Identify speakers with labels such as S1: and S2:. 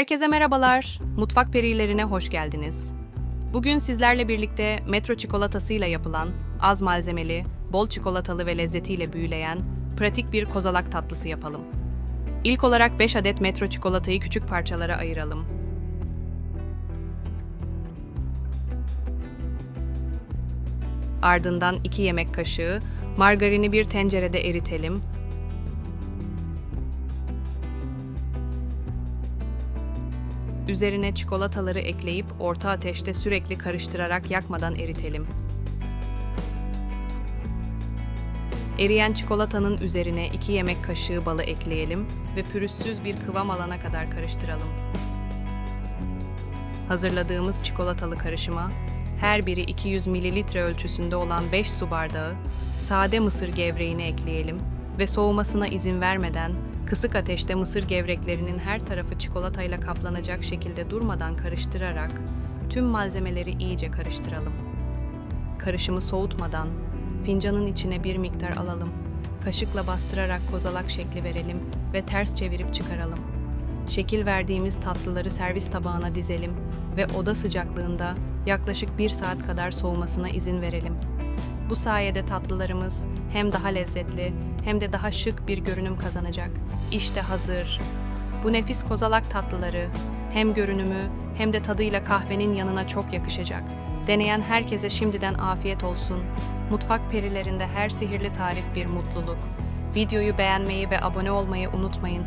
S1: Herkese merhabalar. Mutfak perilerine hoş geldiniz. Bugün sizlerle birlikte metro çikolatasıyla yapılan, az malzemeli, bol çikolatalı ve lezzetiyle büyüleyen, pratik bir kozalak tatlısı yapalım. İlk olarak 5 adet metro çikolatayı küçük parçalara ayıralım. Ardından 2 yemek kaşığı margarini bir tencerede eritelim. Üzerine çikolataları ekleyip orta ateşte sürekli karıştırarak yakmadan eritelim. Eriyen çikolatanın üzerine 2 yemek kaşığı balı ekleyelim ve pürüzsüz bir kıvam alana kadar karıştıralım. Hazırladığımız çikolatalı karışıma her biri 200 mililitre ölçüsünde olan 5 su bardağı sade mısır gevreğini ekleyelim ve soğumasına izin vermeden kısık ateşte mısır gevreklerinin her tarafı çikolatayla kaplanacak şekilde durmadan karıştırarak tüm malzemeleri iyice karıştıralım. Karışımı soğutmadan fincanın içine bir miktar alalım. Kaşıkla bastırarak kozalak şekli verelim ve ters çevirip çıkaralım. Şekil verdiğimiz tatlıları servis tabağına dizelim ve oda sıcaklığında yaklaşık bir saat kadar soğumasına izin verelim. Bu sayede tatlılarımız hem daha lezzetli hem de daha şık bir görünüm kazanacak. İşte hazır. Bu nefis kozalak tatlıları hem görünümü hem de tadıyla kahvenin yanına çok yakışacak. Deneyen herkese şimdiden afiyet olsun. Mutfak perilerinde her sihirli tarif bir mutluluk. Videoyu beğenmeyi ve abone olmayı unutmayın.